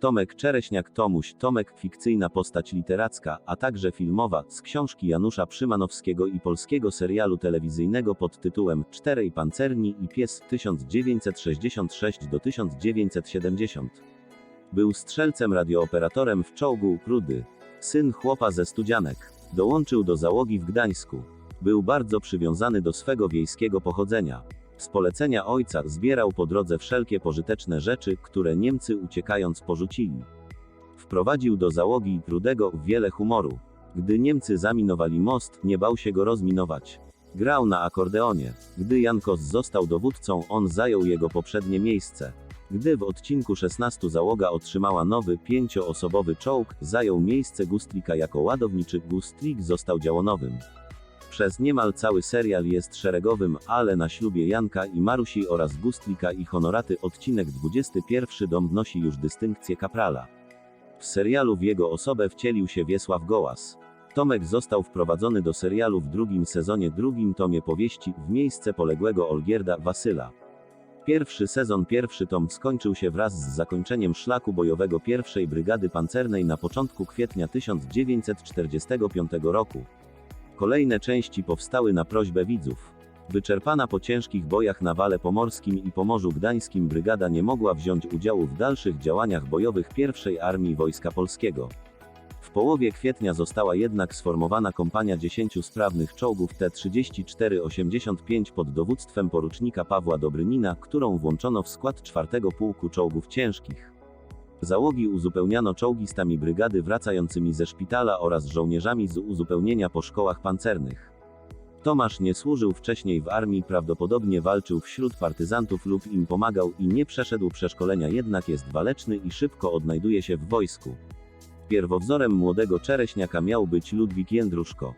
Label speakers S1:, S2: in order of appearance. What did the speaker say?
S1: Tomek Czereśniak Tomuś, Tomek fikcyjna postać literacka, a także filmowa, z książki Janusza Przymanowskiego i polskiego serialu telewizyjnego pod tytułem Czterej Pancerni i Pies 1966 do 1970. Był strzelcem radiooperatorem w czołgu Prudy. Syn chłopa ze Studzianek. Dołączył do załogi w Gdańsku. Był bardzo przywiązany do swego wiejskiego pochodzenia. Z polecenia ojca zbierał po drodze wszelkie pożyteczne rzeczy, które Niemcy uciekając porzucili. Wprowadził do załogi Prudego wiele humoru. Gdy Niemcy zaminowali most, nie bał się go rozminować. Grał na akordeonie. Gdy Jankos został dowódcą, on zajął jego poprzednie miejsce. Gdy w odcinku 16 załoga otrzymała nowy, pięcioosobowy czołg, zajął miejsce Gustlika jako ładowniczy, Gustlik został działonowym. Przez niemal cały serial jest szeregowym, ale na ślubie Janka i Marusi oraz Gustlika i Honoraty odcinek 21 dom nosi już dystynkcję kaprala. W serialu w jego osobę wcielił się Wiesław Gołas. Tomek został wprowadzony do serialu w drugim sezonie drugim tomie powieści w miejsce poległego Olgierda Wasyla. Pierwszy sezon pierwszy tom skończył się wraz z zakończeniem szlaku bojowego pierwszej Brygady Pancernej na początku kwietnia 1945 roku. Kolejne części powstały na prośbę widzów. Wyczerpana po ciężkich bojach na Wale Pomorskim i Pomorzu Gdańskim brygada nie mogła wziąć udziału w dalszych działaniach bojowych I Armii Wojska Polskiego. W połowie kwietnia została jednak sformowana kompania 10 sprawnych czołgów T-34-85 pod dowództwem porucznika Pawła Dobrynina, którą włączono w skład 4 Pułku Czołgów Ciężkich. Załogi uzupełniano czołgistami brygady wracającymi ze szpitala oraz żołnierzami z uzupełnienia po szkołach pancernych. Tomasz nie służył wcześniej w armii, prawdopodobnie walczył wśród partyzantów lub im pomagał i nie przeszedł przeszkolenia, jednak jest waleczny i szybko odnajduje się w wojsku. Pierwowzorem młodego czereśniaka miał być Ludwik Jędruszko.